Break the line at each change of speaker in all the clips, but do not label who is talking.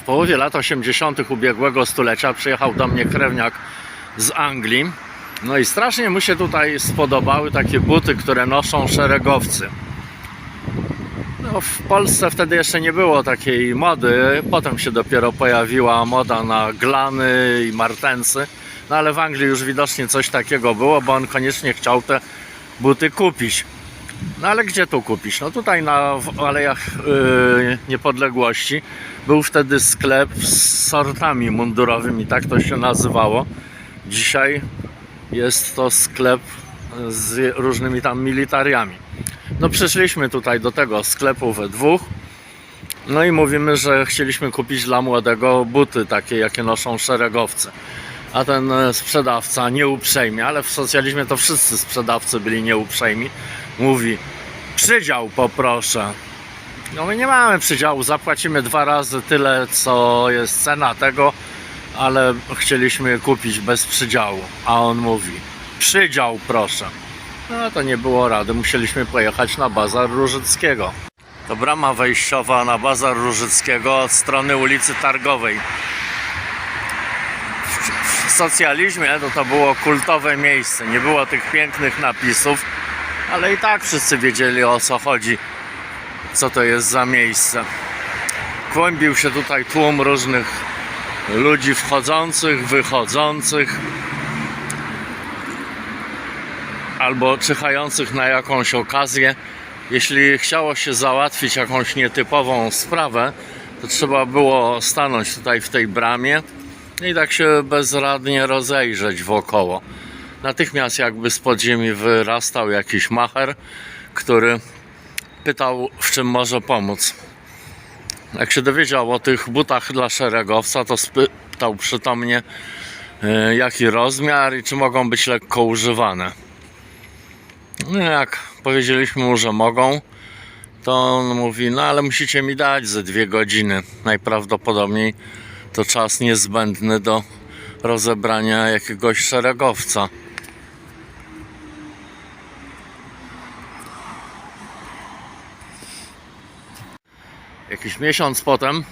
W połowie lat 80. ubiegłego stulecia przyjechał do mnie krewniak z Anglii. No i strasznie mu się tutaj spodobały takie buty, które noszą szeregowcy. No, w Polsce wtedy jeszcze nie było takiej mody. Potem się dopiero pojawiła moda na glany i martensy. No ale w Anglii już widocznie coś takiego było, bo on koniecznie chciał te buty kupić. No ale gdzie tu kupić? No tutaj na w Alejach yy, Niepodległości był wtedy sklep z sortami mundurowymi, tak to się nazywało. Dzisiaj jest to sklep z różnymi tam militariami. No przyszliśmy tutaj do tego sklepu we dwóch. No i mówimy, że chcieliśmy kupić dla młodego buty takie, jakie noszą szeregowcy. A ten sprzedawca nieuprzejmie, ale w socjalizmie to wszyscy sprzedawcy byli nieuprzejmi, mówi: Przydział poproszę. No my nie mamy przydziału, zapłacimy dwa razy tyle, co jest cena tego, ale chcieliśmy kupić bez przydziału. A on mówi: Przydział proszę. No to nie było rady, musieliśmy pojechać na bazar Różyckiego. To brama wejściowa na bazar Różyckiego od strony ulicy Targowej. W, w socjalizmie to, to było kultowe miejsce, nie było tych pięknych napisów, ale i tak wszyscy wiedzieli o co chodzi, co to jest za miejsce. Kłębił się tutaj tłum różnych ludzi wchodzących, wychodzących. albo czyhających na jakąś okazję. Jeśli chciało się załatwić jakąś nietypową sprawę, to trzeba było stanąć tutaj w tej bramie i tak się bezradnie rozejrzeć wokoło. Natychmiast jakby z podziemi wyrastał jakiś macher, który pytał, w czym może pomóc. Jak się dowiedział o tych butach dla szeregowca, to spytał przytomnie, e, jaki rozmiar i czy mogą być lekko używane. No jak powiedzieliśmy mu, że mogą, to on mówi, no ale musicie mi dać ze dwie godziny. Najprawdopodobniej to czas niezbędny do rozebrania jakiegoś szeregowca. Jakiś miesiąc potem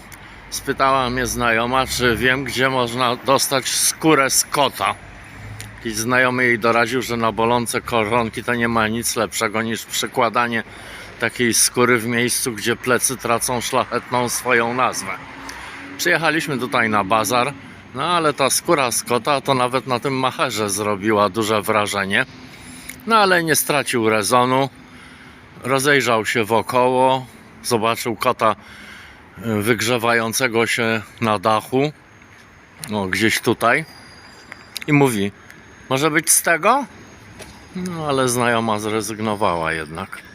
spytała mnie znajoma, czy wiem, gdzie można dostać skórę z kota. Znajomy jej doradził, że na bolące koronki to nie ma nic lepszego niż przykładanie takiej skóry w miejscu, gdzie plecy tracą szlachetną swoją nazwę. Przyjechaliśmy tutaj na bazar, no ale ta skóra z kota to nawet na tym macherze zrobiła duże wrażenie. No ale nie stracił rezonu, rozejrzał się wokoło, zobaczył kota y, wygrzewającego się na dachu, no gdzieś tutaj i mówi, może być z tego? No ale znajoma zrezygnowała jednak.